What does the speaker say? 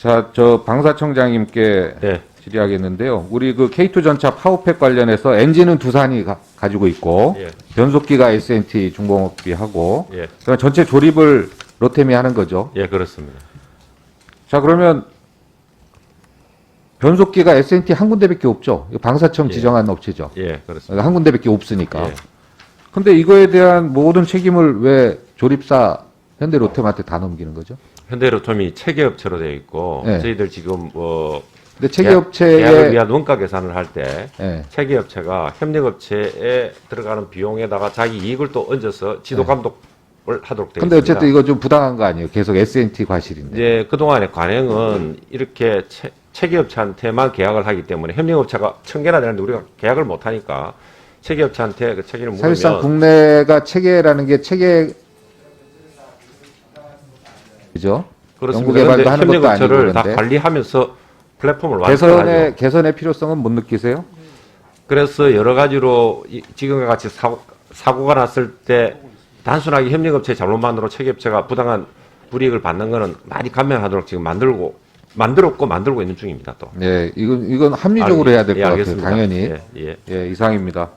자, 저 방사청장님께 네. 질의하겠는데요. 우리 그 K2 전차 파워팩 관련해서 엔진은 두산이 가, 지고 있고 예. 변속기가 S&T 중공업이 하고 예. 그럼 전체 조립을 로템이 하는 거죠. 예, 그렇습니다. 자, 그러면 변속기가 S&T 한 군데밖에 없죠. 방사청 예. 지정한 업체죠. 예, 그렇습니다. 한 군데밖에 없으니까. 예. 근데 이거에 대한 모든 책임을 왜 조립사 현대 로템한테 다 넘기는 거죠? 현대로톰이 체계업체로 되어 있고 네. 저희들 지금 뭐 근데 계약을 체계업체의 위한 원가 계산을 할 때 예. 체계업체가 협력업체에 들어가는 비용에다가 자기 이익을 또 얹어서 지도 감독을 하도록 되어 네. 근데 있습니다. 어쨌든 이거 좀 부당한 거 아니에요? 계속 S&T 과실인데. 이제 그동안의 관행은 이렇게 체, 체계업체한테만 계약을 하기 때문에 협력업체가 천 개나 되는데 우리가 계약을 못 하니까 체계업체한테 그 책임을 물으면 사실상 국내가 체계라는 게 체계 그죠? 연구 개발도 그런데 하는 것도 아니고 협력업체를 다 그런데 관리하면서 플랫폼을 완성하죠. 개선의 개선의 필요성은 못 느끼세요? 그래서 여러 가지로 이- 지금과 같이 사고, 사고가 났을 때 단순하게 협력업체 잘못만으로 체계업체가 부당한 불이익을 받는 거는 많이 감면하도록 지금 만들고 만들었고 만들고 있는 중입니다. 또 네, 이건 이건 합리적으로 아, 해야 될 예, 것 같아요. 당연히. 예, 예. 예, 이상입니다.